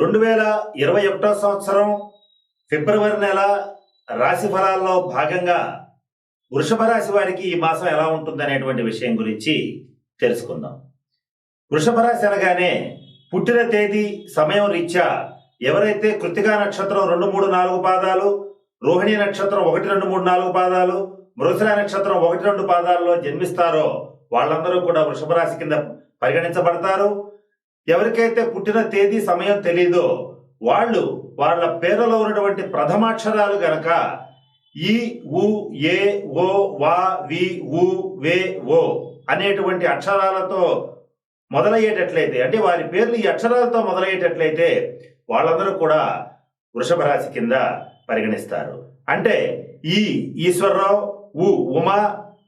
రెండు వేల ఇరవై ఒకటో సంవత్సరం ఫిబ్రవరి నెల రాశి ఫలాల్లో భాగంగా వృషభ రాశి వారికి ఈ మాసం ఎలా ఉంటుందనేటువంటి విషయం గురించి తెలుసుకుందాం. వృషభ రాశి అనగానే పుట్టిన తేదీ సమయం రీత్యా ఎవరైతే కృతికా నక్షత్రం రెండు మూడు నాలుగు పాదాలు రోహిణి నక్షత్రం ఒకటి రెండు మూడు నాలుగు పాదాలు మృగశిర నక్షత్రం ఒకటి రెండు పాదాల్లో జన్మిస్తారో వాళ్ళందరూ కూడా వృషభ రాశి కింద పరిగణించబడతారు. ఎవరికైతే పుట్టిన తేదీ సమయం తెలీదో వాళ్ళు వాళ్ళ పేరులో ఉన్నటువంటి ప్రథమాక్షరాలు గనక ఈ ఉ ఏ ఓ వా వి ఉ వే ఓ అనేటువంటి అక్షరాలతో మొదలయ్యేటట్లయితే అంటే వారి పేర్లు ఈ అక్షరాలతో మొదలయ్యేటట్లయితే వాళ్ళందరూ కూడా వృషభ రాశి కింద పరిగణిస్తారు. అంటే ఈ ఈశ్వరరావు ఉ ఉమ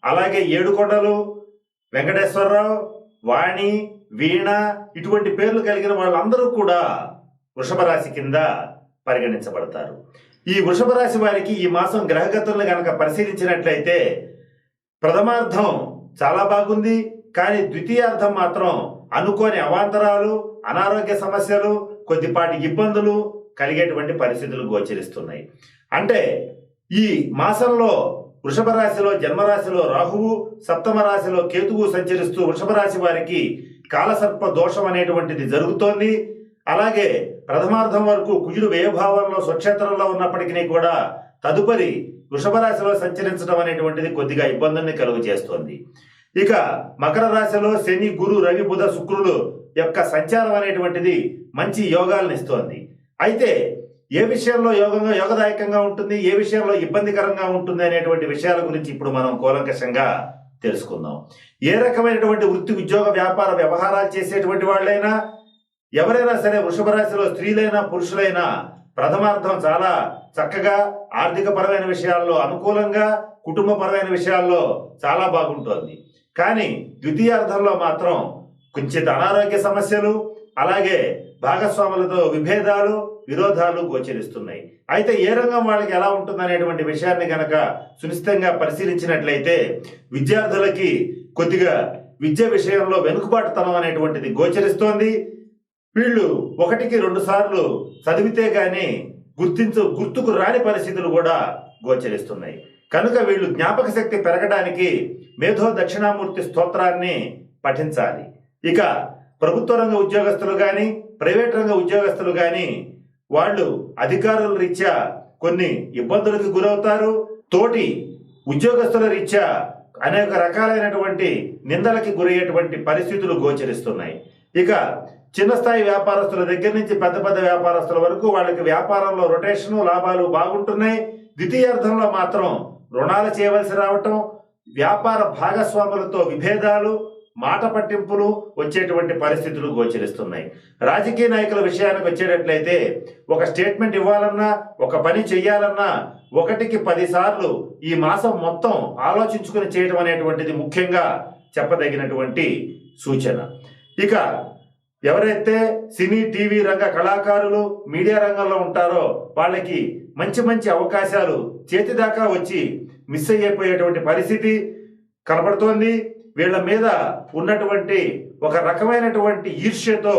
అలాగే ఏడుకొండలు వెంకటేశ్వరరావు వాణి వీణ ఇటువంటి పేర్లు కలిగిన వాళ్ళందరూ కూడా వృషభ రాశి కింద పరిగణించబడతారు. ఈ వృషభ రాశి వారికి ఈ మాసం గ్రహగతులను గనక పరిశీలించినట్లయితే ప్రథమార్థం చాలా బాగుంది. కానీ ద్వితీయార్థం మాత్రం అనుకోని అవాంతరాలు అనారోగ్య సమస్యలు కొద్దిపాటి ఇబ్బందులు కలిగేటువంటి పరిస్థితులు గోచరిస్తున్నాయి. అంటే ఈ మాసంలో వృషభ రాశిలో జన్మరాశిలో రాహువు సప్తమ రాశిలో కేతువు సంచరిస్తూ వృషభ రాశి వారికి కాలసర్ప దోషం అనేటువంటిది జరుగుతోంది. అలాగే ప్రథమార్థం వరకు కుజుడు వ్యయభావంలో స్వక్షేత్రంలో ఉన్నప్పటికీ కూడా తదుపరి వృషభ రాశిలో సంచరించడం అనేటువంటిది కొద్దిగా ఇబ్బందుల్ని కలుగు చేస్తోంది. ఇక మకర రాశిలో శని గురు రవి బుధ శుక్రుడు యొక్క సంచారం అనేటువంటిది మంచి యోగాలను ఇస్తోంది. అయితే ఏ విషయంలో యోగంగా యోగదాయకంగా ఉంటుంది? ఏ విషయంలో ఇబ్బందికరంగా ఉంటుంది? అనేటువంటి విషయాల గురించి ఇప్పుడు మనం కూలంకషంగా తెలుసుకుందాం. ఏ రకమైనటువంటి వృత్తి ఉద్యోగ వ్యాపార వ్యవహారాలు చేసేటువంటి వాళ్ళైనా ఎవరైనా సరే వృషభ రాశిలో స్త్రీలైనా పురుషులైనా ప్రథమార్థం చాలా చక్కగా ఆర్థిక పరమైన విషయాల్లో అనుకూలంగా కుటుంబ పరమైన విషయాల్లో చాలా బాగుంటుంది. కానీ ద్వితీయార్థంలో మాత్రం కొంచెం అనారోగ్య సమస్యలు అలాగే భాగస్వాములతో విభేదాలు విరోధాలు గోచరిస్తున్నాయి. అయితే ఏ రంగం వాళ్ళకి ఎలా ఉంటుందనేటువంటి విషయాన్ని గనక సునిశ్చితంగా పరిశీలించినట్లయితే విద్యార్థులకి కొద్దిగా విద్య విషయంలో వెనుకబాటుతనం అనేటువంటిది గోచరిస్తోంది. వీళ్ళు ఒకటికి రెండు సార్లు చదివితే గాని గుర్తించు గుర్తుకు రాని పరిస్థితులు కూడా గోచరిస్తున్నాయి. కనుక వీళ్ళు జ్ఞాపక శక్తి పెరగడానికి మేధో దక్షిణామూర్తి స్తోత్రాన్ని పఠించాలి. ఇక ప్రభుత్వ రంగ ఉద్యోగస్తులు కానీ ప్రైవేట్ రంగ ఉద్యోగస్తులు కానీ వాళ్ళు అధికారుల రీత్యా కొన్ని ఇబ్బందులకు గురవుతారు. తోటి ఉద్యోగస్తుల రీత్యా అనేక రకాలైనటువంటి నిందలకి గురయ్యేటువంటి పరిస్థితులు గోచరిస్తున్నాయి. ఇక చిన్న స్థాయి వ్యాపారస్తుల దగ్గర నుంచి పెద్ద పెద్ద వ్యాపారస్తుల వరకు వాళ్ళకి వ్యాపారంలో రొటేషను లాభాలు బాగుంటున్నాయి. ద్వితీయార్థంలో మాత్రం రుణాలు చేయవలసి రావటం వ్యాపార భాగస్వాములతో విభేదాలు మాట పట్టింపులు వచ్చేటువంటి పరిస్థితులు గోచరిస్తున్నాయి. రాజకీయ నాయకుల విషయానికి వచ్చేటట్లయితే ఒక స్టేట్మెంట్ ఇవ్వాలన్నా ఒక పని చెయ్యాలన్నా ఒకటికి పదిసార్లు ఈ మాసం మొత్తం ఆలోచించుకుని చేయడం అనేటువంటిది ముఖ్యంగా చెప్పదగినటువంటి సూచన. ఇక ఎవరైతే సినీ టీవీ రంగ కళాకారులు మీడియా రంగంలో ఉంటారో వాళ్ళకి మంచి మంచి అవకాశాలు చేతి దాకా వచ్చి మిస్ అయిపోయేటువంటి పరిస్థితి కనబడుతోంది వీళ్ళ మీద ఉన్నటువంటి ఒక రకమైనటువంటి ఈర్ష్యతో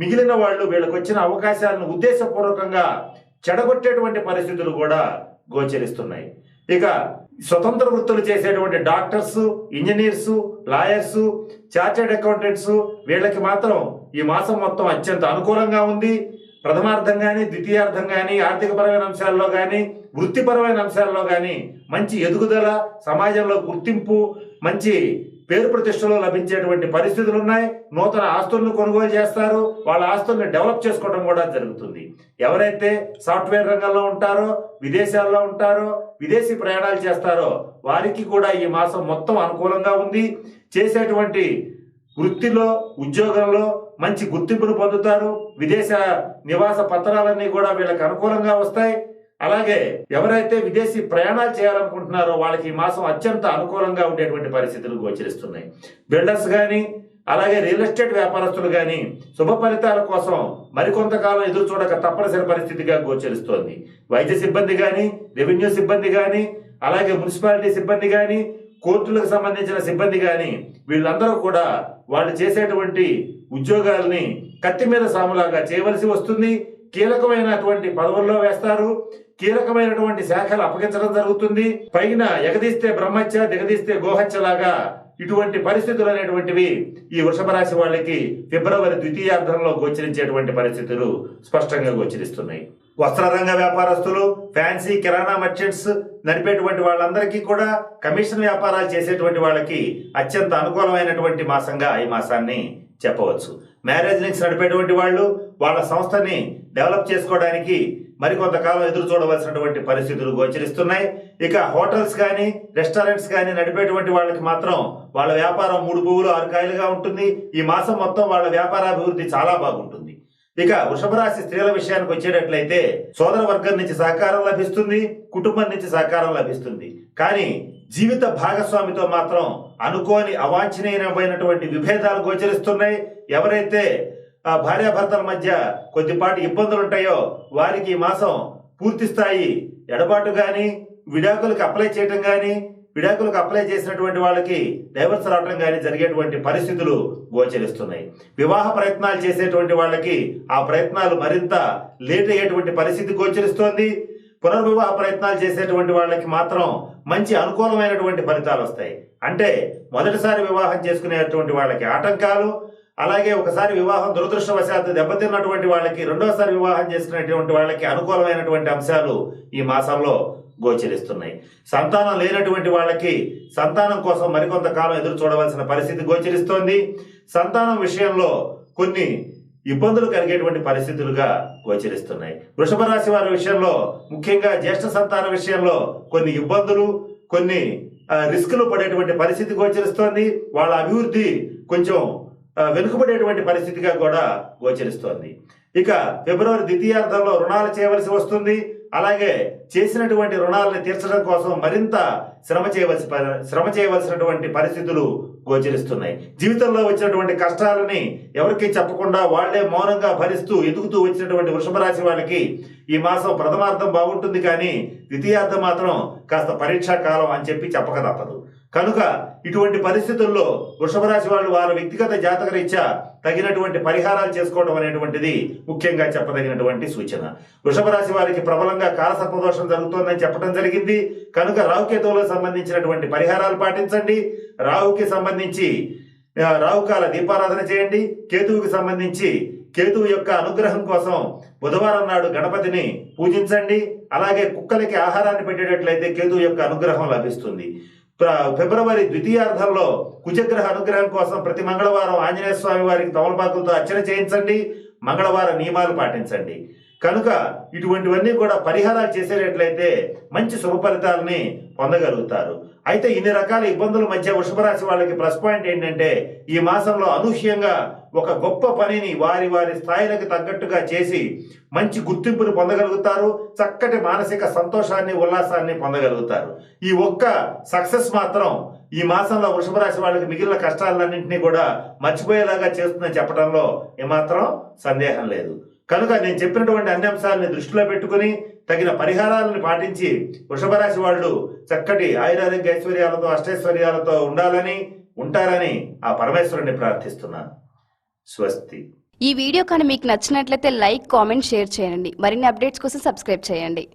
మిగిలిన వాళ్ళు వీళ్ళకి వచ్చిన అవకాశాలను ఉద్దేశపూర్వకంగా చెడగొట్టేటువంటి పరిస్థితులు కూడా గోచరిస్తున్నాయి. ఇక స్వతంత్ర వృత్తులు చేసేటువంటి doctors engineers lawyers chartered accountants వీళ్ళకి మాత్రం ఈ మాసం మొత్తం అత్యంత అనుకూలంగా ఉంది. ప్రథమార్థం కానీ ద్వితీయార్థం కానీ ఆర్థికపరమైన అంశాల్లో కానీ వృత్తిపరమైన అంశాల్లో కానీ మంచి ఎదుగుదల సమాజంలో గుర్తింపు మంచి పేరు ప్రతిష్టలు లభించేటువంటి పరిస్థితులు ఉన్నాయి నూతన ఆస్తులను కొనుగోలు చేస్తారు. వాళ్ళ ఆస్తుల్ని డెవలప్ చేసుకోవడం కూడా జరుగుతుంది. ఎవరైతే సాఫ్ట్వేర్ రంగంలో ఉంటారో విదేశాల్లో ఉంటారో విదేశీ ప్రయాణాలు చేస్తారో వారికి కూడా ఈ మాసం మొత్తం అనుకూలంగా ఉంది. చేసేటువంటి వృత్తిలో ఉద్యోగంలో మంచి గుర్తింపును పొందుతారు. విదేశ నివాస పత్రాలన్నీ కూడా వీళ్ళకి అనుకూలంగా వస్తాయి. అలాగే ఎవరైతే విదేశీ ప్రయాణాలు చేయాలనుకుంటున్నారో వాళ్ళకి ఈ మాసం అత్యంత అనుకూలంగా ఉండేటువంటి పరిస్థితులు గోచరిస్తున్నాయి. బిల్డర్స్ కానీ అలాగే రియల్ ఎస్టేట్ వ్యాపారస్తులు కానీ శుభ ఫలితాల కోసం మరికొంతకాలం ఎదురు చూడక తప్పనిసరి పరిస్థితిగా గోచరిస్తోంది. వైద్య సిబ్బంది కానీ రెవెన్యూ సిబ్బంది కానీ అలాగే మున్సిపాలిటీ సిబ్బంది కానీ కోర్టులకు సంబంధించిన సిబ్బంది కానీ వీళ్ళందరూ కూడా వాళ్ళు చేసేటువంటి ఉద్యోగాల్ని కత్తి మీద సాములాగా చేయవలసి వస్తుంది. కీలకమైనటువంటి పదవుల్లో వేస్తారు. కీలకమైనటువంటి శాఖలు అప్పగించడం జరుగుతుంది. పైన ఎగదీస్తే బ్రహ్మత్య దిగదీస్తే గోహత్యలాగా ఇటువంటి పరిస్థితులు అనేటువంటివి ఈ వృషభ రాశి వాళ్ళకి ఫిబ్రవరి ద్వితీయార్థంలో గోచరించేటువంటి పరిస్థితులు స్పష్టంగా గోచరిస్తున్నాయి. వస్త్రరంగ వ్యాపారస్తులు ఫ్యాన్సీ కిరాణా మర్చెంట్స్ నడిపేటువంటి వాళ్ళందరికీ కూడా కమిషన్ వ్యాపారాలు చేసేటువంటి వాళ్ళకి అత్యంత అనుకూలమైనటువంటి మాసంగా ఈ మాసాన్ని చెప్పవచ్చు. మ్యారేజ్ లింక్స్ నడిపేటువంటి వాళ్ళు వాళ్ళ సంస్థని డెవలప్ చేసుకోవడానికి మరికొంతకాలం ఎదురు చూడవలసినటువంటి పరిస్థితులు గోచరిస్తున్నాయి. ఇక హోటల్స్ కానీ రెస్టారెంట్స్ కానీ నడిపేటువంటి వాళ్ళకి మాత్రం వాళ్ళ వ్యాపారం మూడు పువ్వులు ఆరు కాయలుగా ఉంటుంది. ఈ మాసం మొత్తం వాళ్ళ వ్యాపారాభివృద్ధి చాలా బాగుంటుంది. ఇక వృషభరాశి స్త్రీల విషయానికి వచ్చేటట్లయితే సోదర వర్గం నుంచి సహకారం లభిస్తుంది కుటుంబం నుంచి సహకారం లభిస్తుంది. కానీ జీవిత భాగస్వామితో మాత్రం అనుకోని అవాంఛనీయమైనటువంటి విభేదాలు గోచరిస్తున్నాయి. ఎవరైతే భార్యాభర్తల మధ్య కొద్దిపాటి ఇబ్బందులు ఉంటాయో వారికి ఈ మాసం పూర్తి స్థాయి ఎడబాటు కానీ విడాకులకు అప్లై చేయటం కానీ విడాకులకు అప్లై చేసినటువంటి వాళ్ళకి డైవర్స్ రావడం కానీ జరిగేటువంటి పరిస్థితులు గోచరిస్తున్నాయి. వివాహ ప్రయత్నాలు చేసేటువంటి వాళ్ళకి ఆ ప్రయత్నాలు మరింత లేట్ అయ్యేటువంటి పరిస్థితి గోచరిస్తోంది. పునర్వివాహ ప్రయత్నాలు చేసేటువంటి వాళ్ళకి మాత్రం మంచి అనుకూలమైనటువంటి ఫలితాలు వస్తాయి అంటే మొదటిసారి వివాహం చేసుకునేటువంటి వాళ్ళకి ఆటంకాలు అలాగే ఒకసారి వివాహం దురదృష్టవశాత్తు దెబ్బతిన్నటువంటి వాళ్ళకి రెండోసారి వివాహం చేసుకునేటువంటి వాళ్ళకి అనుకూలమైనటువంటి అంశాలు ఈ మాసంలో గోచరిస్తున్నాయి. సంతానం లేనటువంటి వాళ్ళకి సంతానం కోసం మరికొంతకాలం ఎదురు చూడవలసిన పరిస్థితి గోచరిస్తోంది. సంతానం విషయంలో కొన్ని ఇబ్బందులు కలిగేటువంటి పరిస్థితులుగా గోచరిస్తున్నాయి. వృషభ రాశి వారి విషయంలో ముఖ్యంగా జ్యేష్ఠ సంతాన విషయంలో కొన్ని ఇబ్బందులు కొన్ని రిస్కులు పడేటువంటి పరిస్థితి గోచరిస్తోంది. వాళ్ళ అభివృద్ధి కొంచెం వెనుకబడేటువంటి పరిస్థితిగా కూడా గోచరిస్తోంది. ఇక ఫిబ్రవరి ద్వితీయార్థంలో రుణాలు చేయవలసి వస్తుంది. అలాగే చేసినటువంటి రుణాలను తీర్చడం కోసం మరింత శ్రమ చేయవలసి ప- శ్రమ చేయవలసినటువంటి పరిస్థితులు గోచరిస్తున్నాయి. జీవితంలో వచ్చినటువంటి కష్టాలని ఎవరికి చెప్పకుండా వాళ్ళే మౌనంగా భరిస్తూ ఎదుగుతూ వచ్చినటువంటి వృషభ రాశి వాళ్ళకి ఈ మాసం ప్రథమార్థం బాగుంటుంది కానీ ద్వితీయార్థం మాత్రం కాస్త పరీక్షా కాలం అని చెప్పి చెప్పక తప్పదు. కనుక ఇటువంటి పరిస్థితుల్లో వృషభ రాశి వాళ్ళు వారి వ్యక్తిగత జాతక రీత్యా తగినటువంటి పరిహారాలు చేసుకోవడం అనేటువంటిది ముఖ్యంగా చెప్పదగినటువంటి సూచన. వృషభ రాశి వారికి ప్రబలంగా కాలసర్పదోషం జరుగుతోందని చెప్పడం జరిగింది. కనుక రాహుకేతువులకు సంబంధించినటువంటి పరిహారాలు పాటించండి. రాహుకి సంబంధించి రాహుకాల దీపారాధన చేయండి. కేతువుకి సంబంధించి కేతువు యొక్క అనుగ్రహం కోసం బుధవారం నాడు గణపతిని పూజించండి. అలాగే కుక్కలకి ఆహారాన్ని పెట్టేటట్లయితే కేతువు యొక్క అనుగ్రహం లభిస్తుంది. ఫిబ్రవరి ద్వితీయార్థంలో కుజగ్రహ అనుగ్రహం కోసం ప్రతి మంగళవారం ఆంజనేయ స్వామి వారికి తమలపాకులతో అర్చన చేయించండి. మంగళవారం నియమాలు పాటించండి. కనుక ఇటువంటివన్నీ కూడా పరిహారాలు చేసేటట్లయితే మంచి శుభ ఫలితాలని పొందగలుగుతారు. అయితే ఇన్ని రకాల ఇబ్బందుల మధ్య వృషభ రాశి వాళ్ళకి ప్లస్ పాయింట్ ఏంటంటే ఈ మాసంలో అనూహ్యంగా ఒక గొప్ప పనిని వారి వారి స్థాయిలకు తగ్గట్టుగా చేసి మంచి గుర్తింపుని పొందగలుగుతారు చక్కటి మానసిక సంతోషాన్ని ఉల్లాసాన్ని పొందగలుగుతారు. ఈ ఒక్క సక్సెస్ మాత్రం ఈ మాసంలో వృషభ రాశి వాళ్ళకి మిగిలిన కష్టాలన్నింటినీ కూడా మర్చిపోయేలాగా చేస్తుందని చెప్పడంలో ఏమాత్రం సందేహం లేదు. కనుక నేను చెప్పినటువంటి అన్ని అంశాలని దృష్టిలో పెట్టుకుని తగిన పరిహారాలను పాటించి వృషభ రాశి వాళ్ళు చక్కటి ఆయురారోగ్య ఐశ్వర్యాలతో అష్టైశ్వర్యాలతో ఉండాలని ఉంటారని ఆ పరమేశ్వరుని ప్రార్థిస్తున్నాను. స్వస్తి. ఈ వీడియో కానీ మీకు నచ్చినట్లయితే లైక్ కామెంట్ షేర్ చేయండి. మరిన్ని అప్డేట్స్ కోసం సబ్స్క్రైబ్ చేయండి.